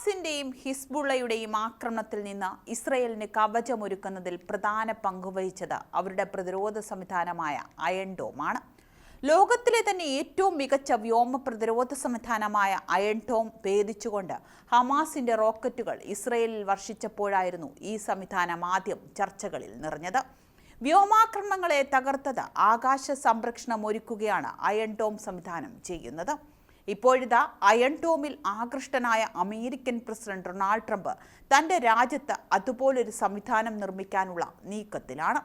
ഹമാസിന്റെയും ഹിസ്ബുള്ളയുടെയും ആക്രമണത്തിൽ നിന്ന് ഇസ്രയേലിന് കവചമൊരുക്കുന്നതിൽ പ്രധാന പങ്കുവഹിച്ചത് അവരുടെ പ്രതിരോധ സംവിധാനമായ അയൺ ഡോമാണ് ലോകത്തിലെ തന്നെ ഏറ്റവും മികച്ച വ്യോമ പ്രതിരോധ സംവിധാനമായ അയൺ ടോം ഭേദിച്ചുകൊണ്ട് ഹമാസിന്റെ റോക്കറ്റുകൾ ഇസ്രയേലിൽ വർഷിച്ചപ്പോഴായിരുന്നു ഈ സംവിധാനം ആദ്യം ചർച്ചകളിൽ നിറഞ്ഞത്. വ്യോമാക്രമണങ്ങളെ തകർത്തത് ആകാശ സംരക്ഷണം ഒരുക്കുകയാണ് അയൺ ടോം സംവിധാനം ചെയ്യുന്നത്. ഇപ്പോഴിതാ അയൺ ഡോമിൽ ആകൃഷ്ടനായ അമേരിക്കൻ പ്രസിഡന്റ് ഡൊണാൾഡ് ട്രംപ് തന്റെ രാജ്യത്ത് അതുപോലൊരു സംവിധാനം നിർമ്മിക്കാനുള്ള നീക്കത്തിലാണ്.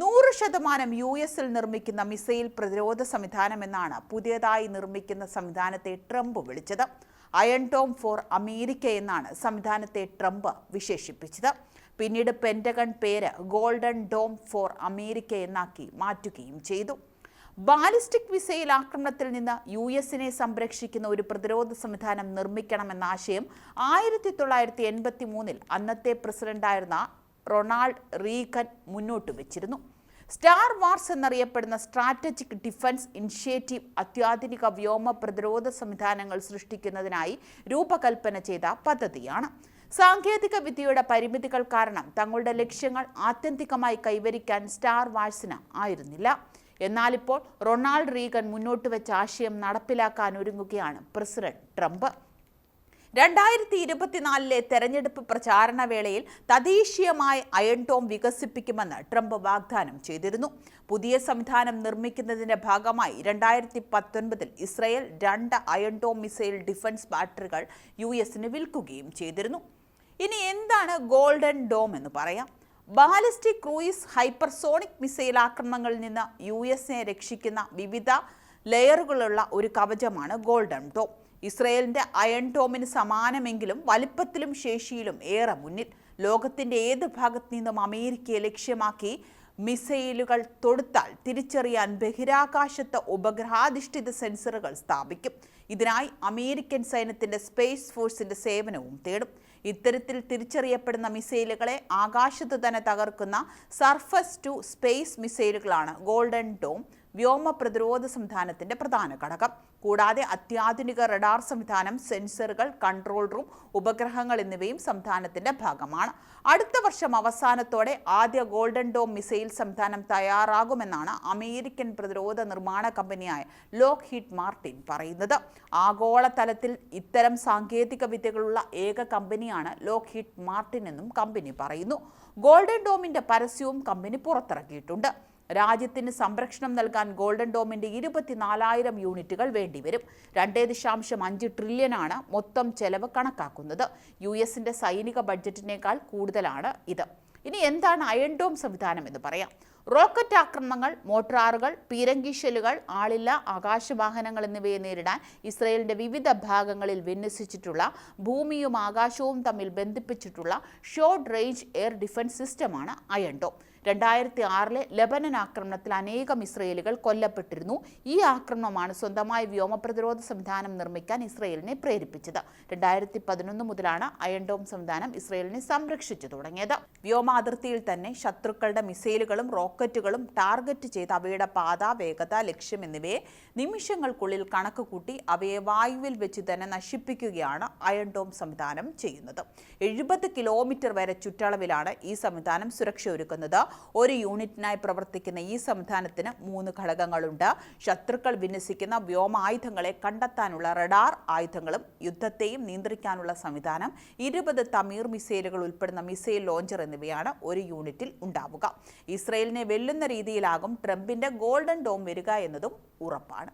നൂറ് ശതമാനം യു എസിൽ നിർമ്മിക്കുന്ന മിസൈൽ പ്രതിരോധ സംവിധാനം എന്നാണ് പുതിയതായി നിർമ്മിക്കുന്ന സംവിധാനത്തെ ട്രംപ് വിളിച്ചത്. അയൺ ഡോം ഫോർ അമേരിക്ക എന്നാണ് സംവിധാനത്തെ ട്രംപ് വിശേഷിപ്പിച്ചത്. പിന്നീട് പെന്റഗൺ പേര് ഗോൾഡൻ ഡോം ഫോർ അമേരിക്ക എന്നാക്കി മാറ്റുകയും ചെയ്തു. ബാലിസ്റ്റിക് മിസൈൽ ആക്രമണത്തിൽ നിന്ന് യു എസിനെ സംരക്ഷിക്കുന്ന ഒരു പ്രതിരോധ സംവിധാനം നിർമ്മിക്കണമെന്ന ആശയം ആയിരത്തി തൊള്ളായിരത്തി എൺപത്തി മൂന്നിൽ അന്നത്തെ പ്രസിഡന്റായിരുന്ന റൊണാൾഡ് റീഗൻ മുന്നോട്ട് വെച്ചിരുന്നു. സ്റ്റാർ വാർസ് എന്നറിയപ്പെടുന്ന സ്ട്രാറ്റജിക് ഡിഫൻസ് ഇനിഷ്യേറ്റീവ് അത്യാധുനിക വ്യോമ പ്രതിരോധ സംവിധാനങ്ങൾ സൃഷ്ടിക്കുന്നതിനായി രൂപകൽപ്പന ചെയ്ത പദ്ധതിയാണ്. സാങ്കേതിക വിദ്യയുടെ പരിമിതികൾ കാരണം തങ്ങളുടെ ലക്ഷ്യങ്ങൾ ആത്യന്തികമായി കൈവരിക്കാൻ സ്റ്റാർ വാഴ്സിന് ആയിരുന്നില്ല. എന്നാൽ ഇപ്പോൾ റൊണാൾഡ് റീഗൻ മുന്നോട്ട് വെച്ച ആശയം നടപ്പിലാക്കാൻ ഒരുങ്ങുകയാണ് പ്രസിഡന്റ് ട്രംപ്. രണ്ടായിരത്തി ഇരുപത്തിനാലിലെ തെരഞ്ഞെടുപ്പ് പ്രചാരണ വേളയിൽ തദ്ദേശീയമായി അയൺ ടോം വികസിപ്പിക്കുമെന്ന് ട്രംപ് വാഗ്ദാനം ചെയ്തിരുന്നു. പുതിയ സംവിധാനം നിർമ്മിക്കുന്നതിന്റെ ഭാഗമായി രണ്ടായിരത്തി പത്തൊൻപതിൽ ഇസ്രയേൽ രണ്ട് അയൺ ടോം മിസൈൽ ഡിഫൻസ് ബാറ്ററികൾ യു എസിന് വിൽക്കുകയും ചെയ്തിരുന്നു. ഇനി എന്താണ് ഗോൾഡൻ ഡോം എന്ന് പറയാം? ബാലിസ്റ്റിക് ക്രൂയിസ് ഹൈപ്പർസോണിക് മിസൈൽ ആക്രമണങ്ങളിൽ നിന്ന് യു എസിനെ രക്ഷിക്കുന്ന വിവിധ ലെയറുകളുള്ള ഒരു കവചമാണ് ഗോൾഡൻ ഡോം ഇസ്രയേലിന്റെ അയൺ ഡോമിന് സമാനമെങ്കിലും വലിപ്പത്തിലും ശേഷിയിലും ഏറെ മുന്നിൽ. ലോകത്തിന്റെ ഏത് ഭാഗത്തു നിന്നും അമേരിക്കയെ ലക്ഷ്യമാക്കി മിസൈലുകൾ തൊടുത്താൽ തിരിച്ചറിയാൻ ബഹിരാകാശത്ത് ഉപഗ്രഹാധിഷ്ഠിത സെൻസറുകൾ സ്ഥാപിക്കും. ഇതിനായി അമേരിക്കൻ സൈന്യത്തിന്റെ സ്പേസ് ഫോഴ്സിന്റെ സേവനവും തേടും. ഇത്തരത്തിൽ തിരിച്ചറിയപ്പെടുന്ന മിസൈലുകളെ ആകാശത്ത് തന്നെ തകർക്കുന്ന surface to space മിസൈലുകളാണ്. Golden dome. വ്യോമ പ്രതിരോധ സംവിധാനത്തിന്റെ പ്രധാന ഘടകം. കൂടാതെ അത്യാധുനിക റഡാർ സംവിധാനം സെൻസറുകൾ കൺട്രോൾ റൂം ഉപഗ്രഹങ്ങൾ എന്നിവയും സംവിധാനത്തിന്റെ ഭാഗമാണ്. അടുത്ത വർഷം അവസാനത്തോടെ ആദ്യ ഗോൾഡൻ ഡോം മിസൈൽ സംവിധാനം തയ്യാറാകുമെന്നാണ് അമേരിക്കൻ പ്രതിരോധ നിർമ്മാണ കമ്പനിയായ ലോക്ക് ഹിറ്റ് മാർട്ടിൻ പറയുന്നത്. ആഗോളതലത്തിൽ ഇത്തരം സാങ്കേതിക വിദ്യകളുള്ള ഏക കമ്പനിയാണ് ലോക്ക് ഹിറ്റ് മാർട്ടിൻ എന്നും കമ്പനി പറയുന്നു. ഗോൾഡൻ ഡോമിന്റെ പരസ്യവും കമ്പനി പുറത്തിറക്കിയിട്ടുണ്ട്. രാജ്യത്തിന് സംരക്ഷണം നൽകാൻ ഗോൾഡൻ ഡോമിന്റെ ഇരുപത്തിനാലായിരം യൂണിറ്റുകൾ വേണ്ടിവരും. രണ്ടേ ദശാംശം അഞ്ച് ട്രില്യനാണ് മൊത്തം ചെലവ് കണക്കാക്കുന്നത്. യു എസിന്റെ സൈനിക ബഡ്ജറ്റിനേക്കാൾ കൂടുതലാണ് ഇത്. ഇനി എന്താണ് അയൺ ഡോം സംവിധാനം എന്ന് പറയാം. റോക്കറ്റ് ആക്രമണങ്ങൾ മോട്ടറാറുകൾ പീരങ്കി ഷെല്ലുകൾ ആളില്ല ആകാശവാഹനങ്ങൾ എന്നിവയെ നേരിടാൻ ഇസ്രയേലിന്റെ വിവിധ ഭാഗങ്ങളിൽ വിന്യസിച്ചിട്ടുള്ള ഭൂമിയും ആകാശവും തമ്മിൽ ബന്ധിപ്പിച്ചിട്ടുള്ള ഷോർട്ട് റേഞ്ച് എയർ ഡിഫൻസ് സിസ്റ്റമാണ് അയൺ ഡോം. രണ്ടായിരത്തി ആറിലെ ലബനൻ ആക്രമണത്തിൽ അനേകം ഇസ്രയേലുകൾ കൊല്ലപ്പെട്ടിരുന്നു. ഈ ആക്രമണമാണ് സ്വന്തമായി വ്യോമ പ്രതിരോധ സംവിധാനം നിർമ്മിക്കാൻ ഇസ്രയേലിനെ പ്രേരിപ്പിച്ചത്. രണ്ടായിരത്തി പതിനൊന്ന് മുതലാണ് അയൺഡോം സംവിധാനം ഇസ്രയേലിനെ സംരക്ഷിച്ചു തുടങ്ങിയത്. വ്യോമ അതിർത്തിയിൽ തന്നെ ശത്രുക്കളുടെ മിസൈലുകളും റോക്കറ്റുകളും ടാർഗറ്റ് ചെയ്ത് അവയുടെ പാത വേഗത ലക്ഷ്യം എന്നിവയെ നിമിഷങ്ങൾക്കുള്ളിൽ കണക്ക് കൂട്ടി അവയെ വായുവിൽ വെച്ച് തന്നെ നശിപ്പിക്കുകയാണ് അയൺഡോം സംവിധാനം ചെയ്യുന്നത്. എഴുപത് കിലോമീറ്റർ വരെ ചുറ്റളവിലാണ് ഈ സംവിധാനം സുരക്ഷ ഒരുക്കുന്നത് ഒരു യൂണിറ്റിനായി പ്രവർത്തിക്കുന്ന ഈ സംവിധാനത്തിന് മൂന്ന് ഘടകങ്ങളുണ്ട്. ശത്രുക്കൾ വിന്യസിക്കുന്ന വ്യോമായുധങ്ങളെ കണ്ടെത്താനുള്ള റഡാർ ആയുധങ്ങളും യുദ്ധത്തെയും നിയന്ത്രിക്കാനുള്ള സംവിധാനം ഇരുപത് തമീർ മിസൈലുകൾ ഉൾപ്പെടുന്ന മിസൈൽ ലോഞ്ചർ എന്നിവയാണ് ഒരു യൂണിറ്റിൽ ഉണ്ടാവുക. ഇസ്രയേലിനെ വെല്ലുന്ന രീതിയിലാകും ട്രംപിന്റെ ഗോൾഡൻ ഡോം വരിക എന്നതും ഉറപ്പാണ്.